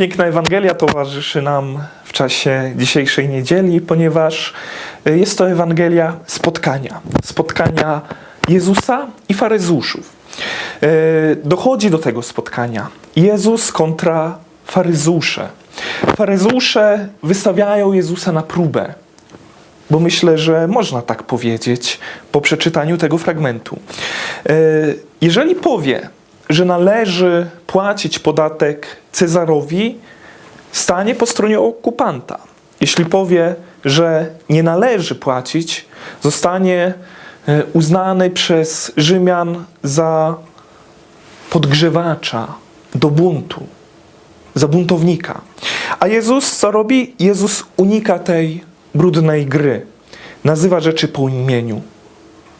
Piękna Ewangelia towarzyszy nam w czasie dzisiejszej niedzieli, ponieważ y, jest to Ewangelia spotkania. Spotkania Jezusa i faryzuszów. Y, Dochodzi do tego spotkania Jezus kontra faryzusze. Faryzusze wystawiają Jezusa na próbę, bo myślę, że można tak powiedzieć po przeczytaniu tego fragmentu. E, Jeżeli powie, że należy płacić podatek Cezarowi, stanie po stronie okupanta. Jeśli powie, że nie należy płacić, zostanie e, uznany przez Rzymian za podgrzewacza do buntu, za buntownika. A Jezus co robi? Jezus unika tej brudnej gry. Nazywa rzeczy po imieniu.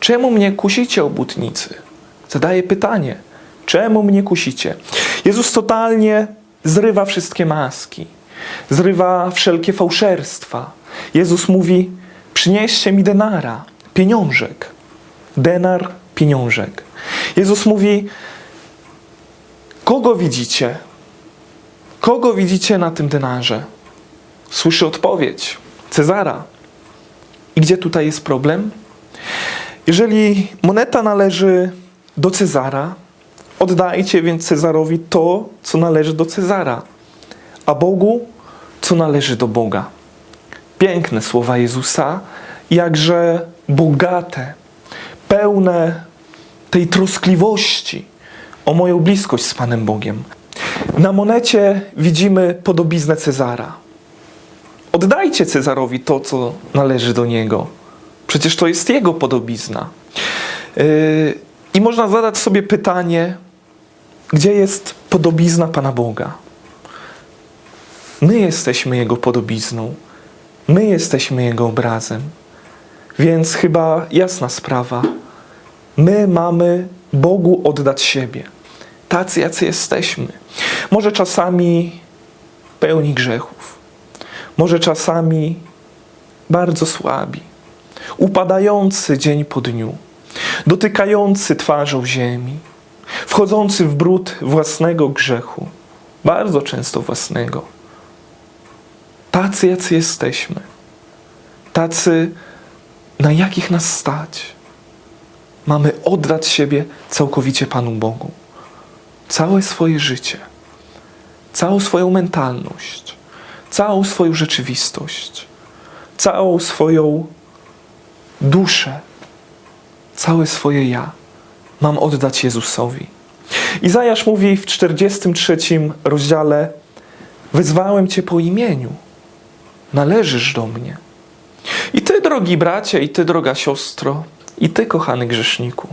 Czemu mnie kusicie, obłudnicy? Zadaje pytanie. Czemu mnie kusicie? Jezus totalnie zrywa wszystkie maski. Zrywa wszelkie fałszerstwa. Jezus mówi: Przynieście mi denara, pieniążek. Denar, pieniążek. Jezus mówi: Kogo widzicie? Kogo widzicie na tym denarze? Słyszy odpowiedź: Cezara. I gdzie tutaj jest problem? Jeżeli moneta należy do Cezara, oddajcie więc Cezarowi to, co należy do Cezara, a Bogu, co należy do Boga. Piękne słowa Jezusa, jakże bogate, pełne tej troskliwości o moją bliskość z Panem Bogiem. Na monecie widzimy podobiznę Cezara. Oddajcie Cezarowi to, co należy do niego. Przecież to jest jego podobizna. Yy, I można zadać sobie pytanie, gdzie jest podobizna Pana Boga? My jesteśmy Jego podobizną. My jesteśmy Jego obrazem. Więc chyba jasna sprawa. My mamy Bogu oddać siebie. Tacy, jacy jesteśmy. Może czasami pełni grzechów. Może czasami bardzo słabi. Upadający dzień po dniu. Dotykający twarzą ziemi. Wchodzący w brud własnego grzechu. Bardzo często własnego. Tacy, jacy jesteśmy. Tacy, na jakich nas stać. Mamy oddać siebie całkowicie Panu Bogu. Całe swoje życie, całą swoją mentalność, całą swoją rzeczywistość, całą swoją duszę, całe swoje ja mam oddać Jezusowi. Izajasz mówi w 43 rozdziale: Wezwałem Cię po imieniu, należysz do mnie. I Ty, drogi bracie, i Ty, droga siostro, i Ty, kochany grzeszniku,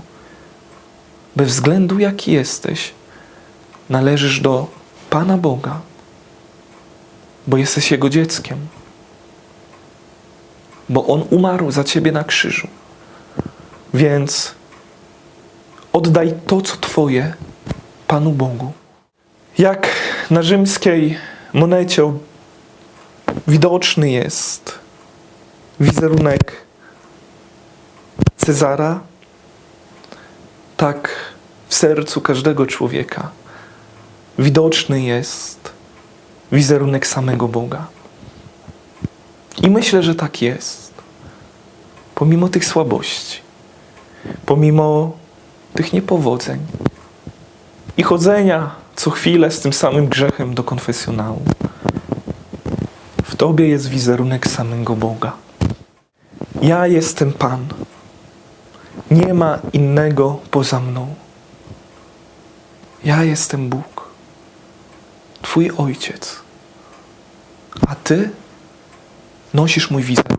bez względu jaki jesteś, należysz do Pana Boga, bo jesteś Jego dzieckiem, bo On umarł za Ciebie na krzyżu. Więc oddaj to, co Twoje Panu Bogu. Jak na rzymskiej monecie widoczny jest wizerunek Cezara, tak w sercu każdego człowieka widoczny jest wizerunek samego Boga. I myślę, że tak jest. Pomimo tych słabości, pomimo tych niepowodzeń i chodzenia co chwilę z tym samym grzechem do konfesjonału, w Tobie jest wizerunek samego Boga. Ja jestem Pan. Nie ma innego poza mną. Ja jestem Bóg, Twój Ojciec. A Ty nosisz mój wizerunek.